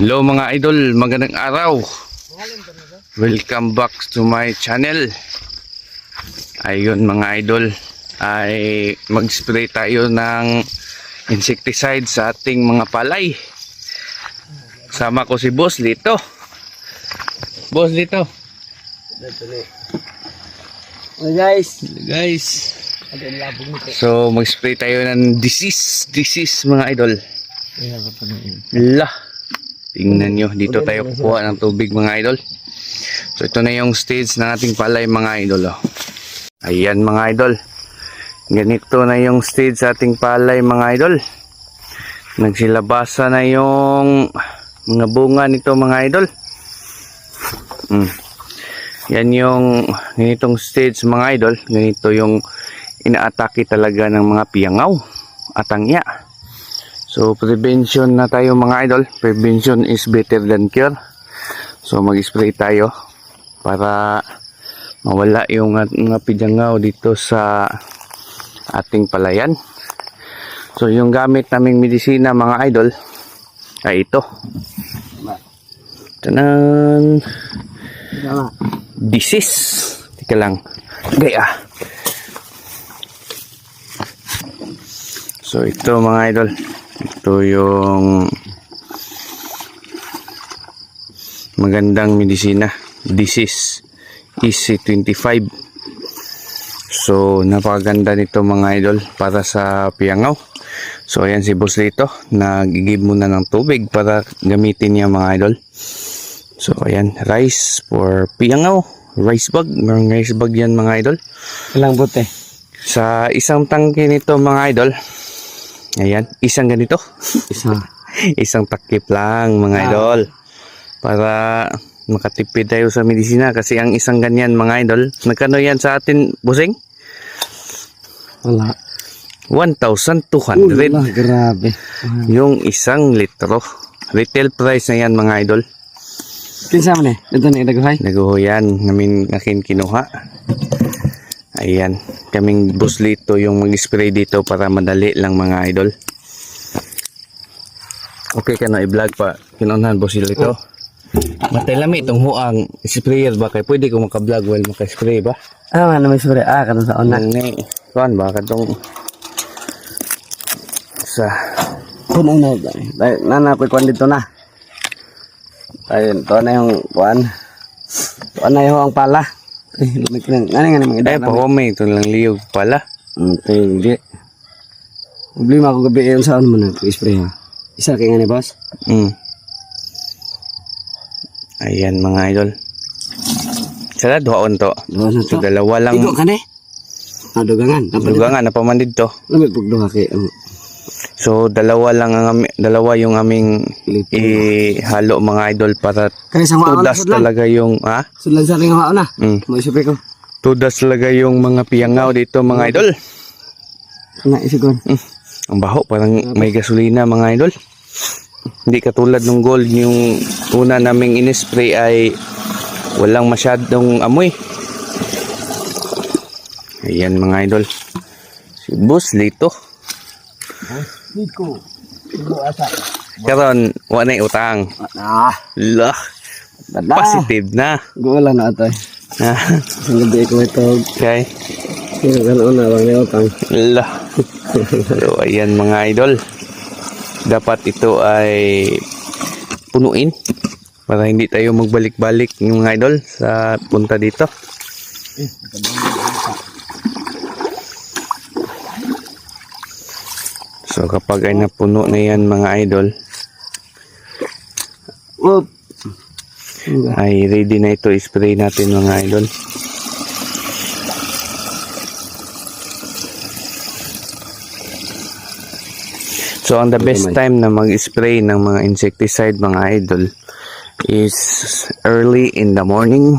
Hello mga idol, magandang araw. Welcome back to my channel. Ayun mga idol, ay mag-spray tayo ng insecticide sa ating mga palay. Sama ko si Boss Lito. Boss Lito. Oh guys, Guys, labong nito. so mag-spray tayo ng disease, disease mga idol. Lah. Tingnan nyo, dito tayo kukuha ng tubig mga idol. So ito na yung stage ng ating palay mga idol. Oh. Ayan mga idol. Ganito na yung stage sa ating palay mga idol. Nagsilabasa na yung mga bunga nito mga idol. Mm. Yan yung ganitong stage mga idol. Ganito yung inaatake talaga ng mga piyangaw at angya. So prevention na tayo mga idol. Prevention is better than cure. So mag-spray tayo para mawala yung mga pijangaw dito sa ating palayan. So yung gamit naming medisina mga idol ay ito. Tanan! Disease. Tika lang. Gaya. So ito mga idol. Ito yung magandang medisina. Disease. EC25. So napakaganda nito mga idol para sa piyangaw. So ayan si Boss Lito. Nag-give muna ng tubig para gamitin niya mga idol. So ayan, rice for piyangaw. Rice bag, merong rice bag yan mga idol. Ilang bote? Sa isang tangke nito mga idol, ayan, isang ganito. Isa. isang takip lang mga Ah. idol. Para makatipid tayo sa medisina kasi ang isang ganyan mga idol, nagkano yan sa atin, busing? Wala. 1,200 Wala, grabe. yung isang litro. Retail price na yan mga idol. Kinsa man eh? Ito na idaguhay? Naguhuyan namin akin kinuha. Ayan, kaming buslito yung mag-spray dito para madali lang mga idol. Okay ka na i-vlog pa. Kinunahan busil ito. Matay lami itong huang sprayer ba kay pwede ko maka-vlog while maka-spray ba? Ah, ano may sure? Ah, karon sa. Nang ni, kuan ba katong sa Puno na. Dahil nana ko kwan dito na. Ayun, to na yung kwan. To na yung ang pala. Eh, lumik na. Ngani ngani mga ay pa homey ito lang liyog pala. Hmm, tayo hindi. Problema ako gabi yung saan mo na spray ha. Isa kay ngani boss. Mm. Ayan mga idol. Sala duhaon to. Duha na So to. dalawa lang Igo ka ne? Ah, dugangan. Dapat Duga nga napamandid to. Lamig pag duha kay ang So dalawa lang ang dalawa yung aming ihalo mga idol para tudas talaga yung ah Sulan sa ring na. mm, ko. tudas talaga yung mga piyangaw dito mga idol. Nga isigon. Mm, ang baho parang may gasolina mga idol. Hindi katulad ng gold yung una naming inispray ay walang masyadong amoy. Ayan mga idol. Si Boss Lito. Diko. Igo asa. Karon wala na utang. Ah, Lah, positive na. Gulan na ito. Ah, Sa gabi ko ito. okay. Sino ka na bang niyo tang. Lah. So, ayan mga idol. Dapat ito ay punuin para hindi tayo magbalik-balik mga idol sa punta dito. So kapag ay napuno na yan mga idol, Up. ay ready na ito spray natin mga idol. So ang the best time na mag-spray ng mga insecticide mga idol is early in the morning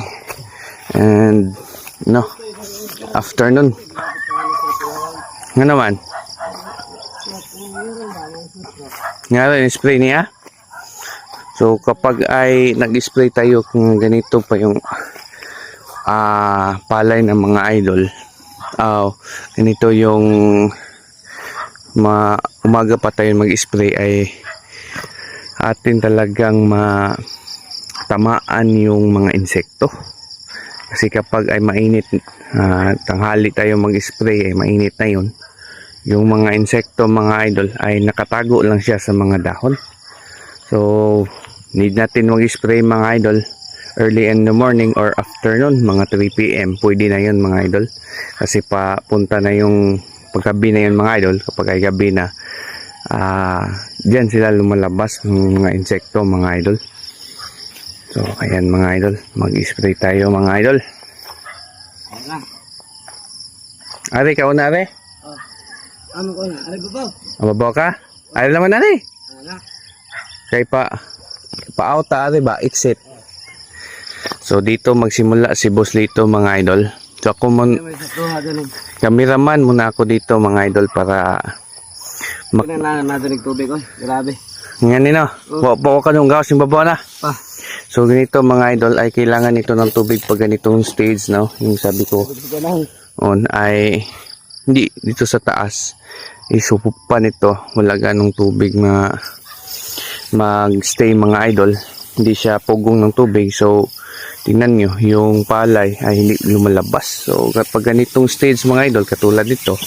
and no afternoon. Nga naman? Nga rin spray niya? So kapag ay nag-spray tayo kung ganito pa yung ah palay ng mga idol. ah ganito yung ma umaga pa tayo mag-spray ay atin talagang matamaan yung mga insekto. Kasi kapag ay mainit, ah, tanghali tayo mag-spray, ay mainit na yun. Yung mga insekto, mga idol, ay nakatago lang siya sa mga dahon. So, need natin mag-spray mga idol early in the morning or afternoon, mga 3 p.m. Pwede na yun mga idol. Kasi papunta na yung paggabi na yun mga idol, kapag ay gabi na, ah, diyan sila lumalabas ng mga insekto mga idol. So, ayan mga idol, mag-spray tayo mga idol. Are, ikaw na are? Ano ko na? Ano ba? Mababaw ka? Are naman are. Ayan na. Kaya pa, pa-out are ba? Exit. So, dito magsimula si Boss Lito mga idol. So, ako doon. cameraman muna ako dito mga idol para Mak- Mak- na nadinig tubig ko. Grabe. Ngayon nino, oh. po ka nung gawas yung babaw na. Pa. So ganito mga idol ay kailangan ito ng tubig pag ganitong stage no. Yung sabi ko on ay hindi dito sa taas isupo pa nito wala ganong tubig ma magstay mga idol hindi siya pugong ng tubig so tingnan nyo yung palay ay hindi lumalabas so kapag ganitong stage mga idol katulad nito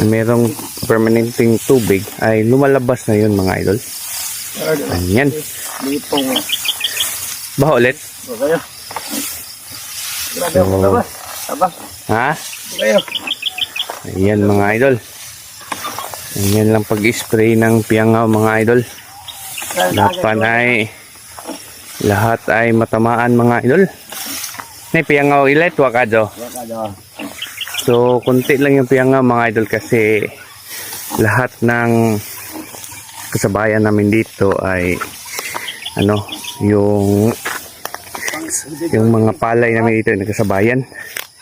na merong permanenteng tubig ay lumalabas na yun mga idol Ayan. Dito mo. Ba ulit? So-. Ha? Ayan mga idol. Ayan lang pag-spray ng piyangaw mga idol. Dapat ay lahat ay matamaan mga idol. May piyangaw ilet wakado. So kunti lang yung piyangaw mga idol kasi lahat ng kasabayan namin dito ay ano yung yung mga palay namin dito ay nagkasabayan.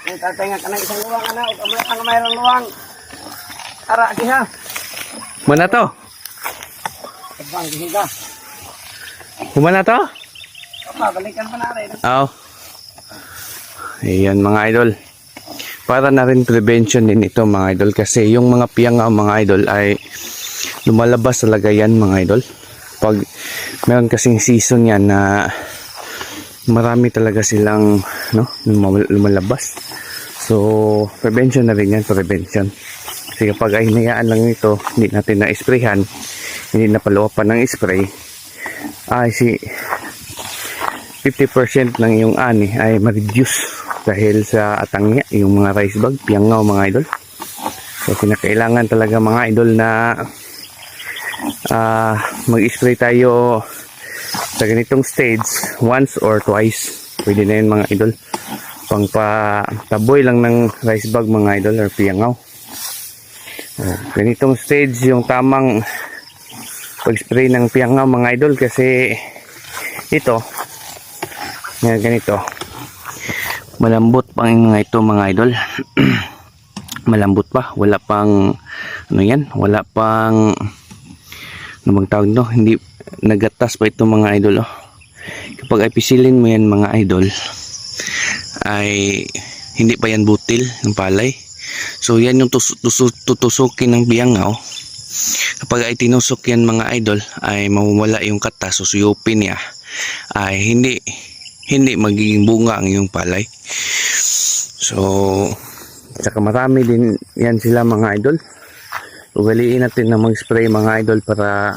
Ang tatenga ka ng isang luwang ana. O kamay ang mayroong luwang. Ara, kiha. Muna to. Tabang, kiha. Kumana to? Papa, balikan pa na rin. Oo. Ayan mga idol. Para na rin prevention din ito mga idol kasi yung mga piyangaw mga idol ay lumalabas talaga yan mga idol. Pag meron kasing season yan na marami talaga silang no, lumal- lumalabas. So, prevention na rin yan, prevention. Kasi kapag ay hinayaan lang ito, hindi natin na-sprayhan, hindi na paluwapan ng spray, ay si 50% ng iyong ani ay ma-reduce dahil sa atangya, yung mga rice bag, piyangaw mga idol. So, kinakailangan talaga mga idol na ah, mag-spray tayo sa ganitong stage once or twice. Pwede na yun mga idol. Pang taboy lang ng rice bag mga idol or piyangaw. Oh, ganitong stage yung tamang pag-spray ng piyangaw mga idol kasi ito yan ganito malambot pang mga ito mga idol malambot pa wala pang ano yan wala pang ano bang tawag no hindi nagatas pa ito mga idol oh. kapag ay pisilin mo yan mga idol ay hindi pa yan butil ng palay. So yan yung tus- tus- tutusukin ng biyangaw kapag ay tinusok yan mga idol ay mawawala yung katas susuyupin niya ay hindi hindi magiging bunga ang iyong palay. So saka marami din yan sila mga idol ugaliin natin na mag-spray mga idol para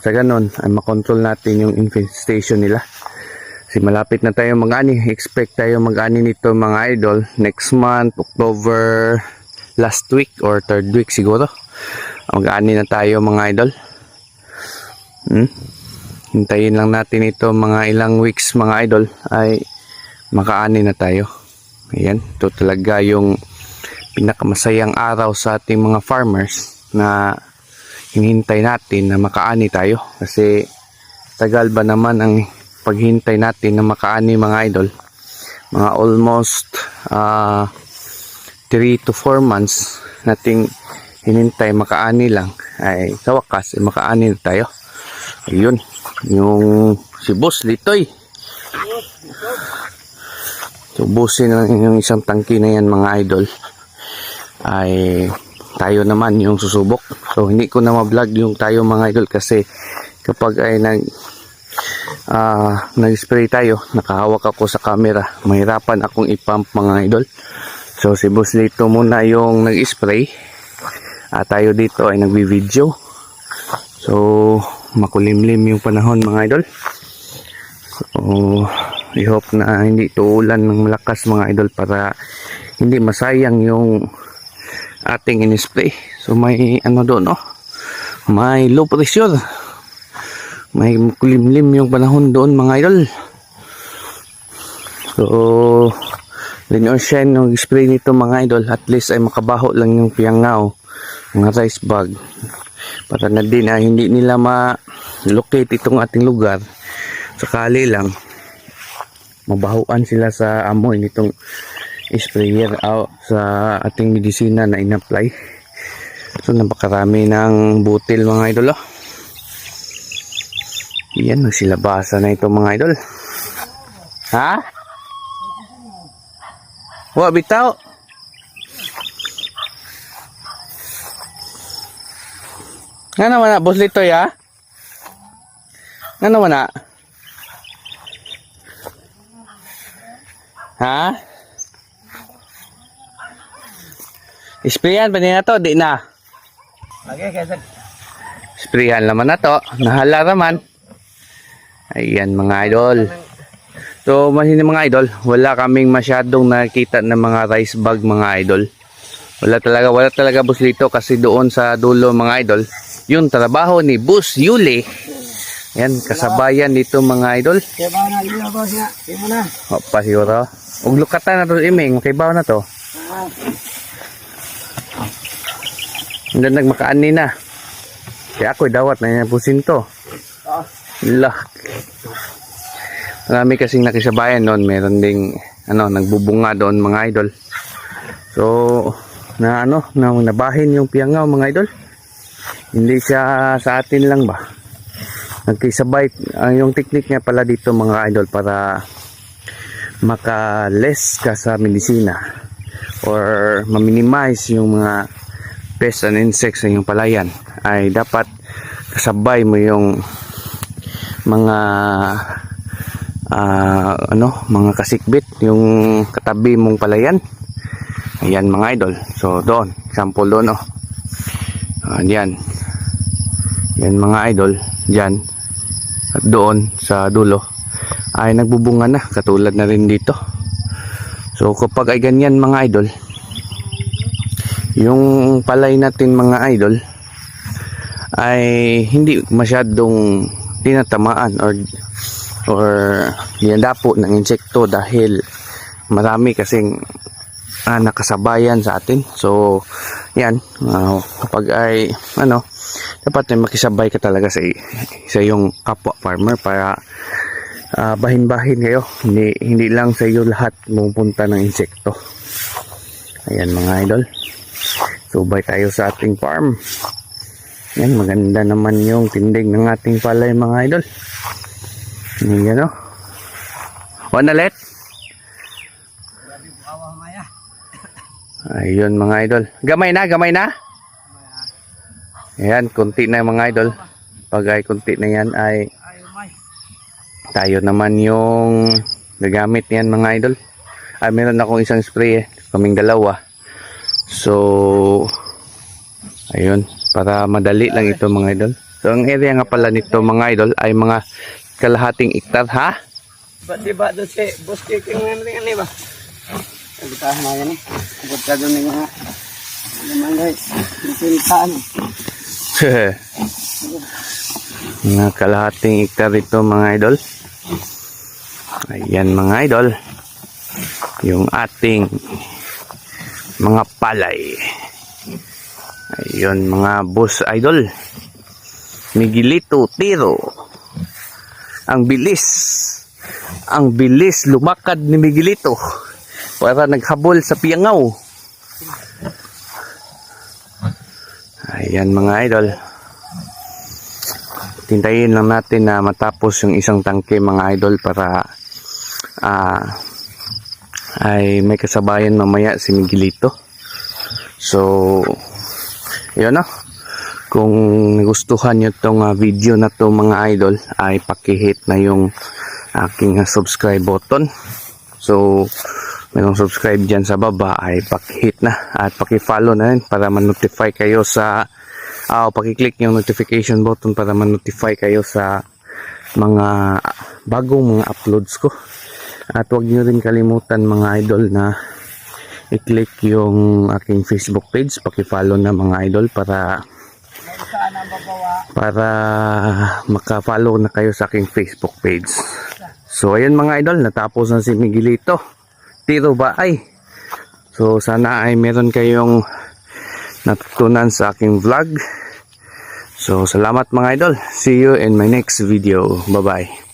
sa ganon ay makontrol natin yung infestation nila. Kasi malapit na tayo mag-ani. Expect tayo mag-ani nito mga idol next month October last week or third week siguro. Mag-ani na tayo mga idol. Hmm? hintayin lang natin ito mga ilang weeks mga idol ay makaani na tayo. Ayan ito talaga yung pinakamasayang araw sa ating mga farmers na hinihintay natin na makaani tayo. Kasi tagal ba naman ang paghintay natin na makaani mga idol? Mga almost 3 to 4 months nating hinintay makaani lang. Ay sa wakas ay makaani na tayo. Ayun yung si boss litoy. So busin ang yung isang tangki na yan mga idol ay tayo naman yung susubok. So hindi ko na ma-vlog yung tayo mga idol kasi kapag ay nag ah nag-spray tayo, nakahawak ako sa camera. Mahirapan akong ipump mga idol. So si Boss dito muna yung nag-spray. At tayo dito ay nagbi-video. So makulimlim yung panahon mga idol. So I hope na hindi tuulan ng malakas mga idol para hindi masayang yung ating in-spray. So may ano doon no? May low pressure. May kulimlim yung panahon doon mga idol. So Lin Ocean yung spray nito mga idol at least ay makabaho lang yung piangaw mga rice bag para na din na hindi nila ma-locate itong ating lugar sakali lang mabahuan sila sa amoy nitong sprayer out sa ating medisina na in-apply so napakarami ng butil mga idol oh. yan nagsilabasa na ito mga idol ha? Wa bitaw. Nga naman na, boss lito ya? Nga naman na? Ha? Isprayan pa niya to, di na. Okay, kaya Sprayan naman na to, nahala naman. Ayan mga idol. So, masin mga idol, wala kaming masyadong nakita ng mga rice bag mga idol. Wala talaga, wala talaga bus dito kasi doon sa dulo mga idol, yung trabaho ni Bus Yuli. Yan, kasabayan dito mga idol. Kaya ba na, liyo ko siya. Kaya mo na. O, pa siguro. Ug lukatan na to iming, makibaw na to. Hindi nagmakaani na. Kaya ako dawat na pusin to. Ah. Lah. Marami kasing nakisabayan noon. Meron ding ano, nagbubunga doon mga idol. So, na ano, na nabahin yung piangaw mga idol. Hindi siya sa atin lang ba? Nagkisabay ang yung technique niya pala dito mga idol para maka-less ka sa medisina or ma-minimize yung mga pests and insects sa iyong palayan ay dapat kasabay mo yung mga ah, ano mga kasikbit yung katabi mong palayan. Ayan mga idol. So doon sample doon oh. Ah, yan yan mga idol dyan at doon sa dulo ay nagbubunga na katulad na rin dito. So kapag ay ganyan mga idol yung palay natin mga idol ay hindi masyadong tinatamaan or or dinadapo ng insekto dahil marami kasing ah, nakasabayan sa atin. So yan ah, kapag ay ano dapat ay makisabay ka talaga sa sa iyong kapwa farmer para ah, bahin-bahin kayo. Hindi hindi lang sa iyo lahat pupunta ng insekto. Ayan mga idol subay tayo sa ating farm yan maganda naman yung tindig ng ating palay mga idol yan o One let Awa maya. Ayun mga idol. Gamay na, gamay na. Ayan, kunti na mga idol. Pag ay kunti na yan ay tayo naman yung gagamit yan mga idol. Ay, meron akong isang spray eh. Kaming dalawa. So, ayun. Para madali lang ito mga idol. So, ang area nga pala nito mga idol ay mga kalahating iktar ha? Ba't di ba doon si Boss Kiki nga rin yan ba? Pagkitahan na yan eh. Abot ka doon ng mga ano man guys. Pintaan. mga kalahating iktar ito mga idol. Ayan mga idol. Yung ating mga palay. Ayun mga boss idol. Miguelito Tiro. Ang bilis. Ang bilis lumakad ni Miguelito. Para naghabol sa piangaw. Ayan mga idol. Tintayin lang natin na matapos yung isang tangke mga idol para ah ay may kasabayan mamaya si Miguelito. So yun no. Kung nagustuhan nyo tong ah, video na to mga idol, ay pakihit na yung aking ah, subscribe button. So, mayroong subscribe dyan sa baba ay pakihit na at pakifollow na rin para ma-notify kayo sa ah, o pakiclick yung notification button para ma-notify kayo sa mga bagong mga uploads ko. At huwag nyo rin kalimutan mga idol na i-click yung aking Facebook page, paki-follow na mga idol para para maka-follow na kayo sa aking Facebook page. So ayun mga idol, natapos na si Miguelito. Tiro ba ay? So sana ay meron kayong natutunan sa aking vlog. So salamat mga idol. See you in my next video. Bye-bye.